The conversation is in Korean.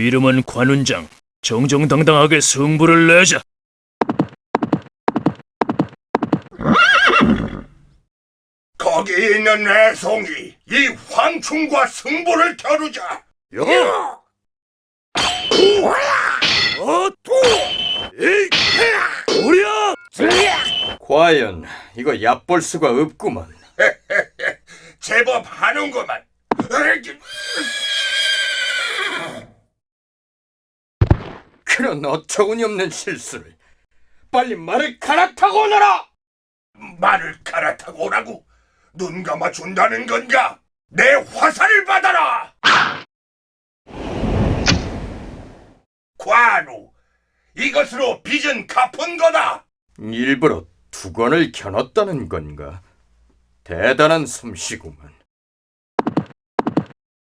내 이름은 관운장. 정정당당하게 승부를 내자. 거기 있는 애송이 이 황충과 승부를 겨루자. 야! 어, 또! 이, 우리야! 과연 이거 얕볼 수가 없구만. 제법 하는구만. 그런 어처구니 없는 실수를 빨리 말을 갈아타고 오너라. 말을 갈아타고 오라고 눈 감아 준다는 건가? 내 화살을 받아라. 관우, 이것으로 빚은 갚은 거다. 일부러 두 건을 겨눴다는 건가? 대단한 솜씨구만.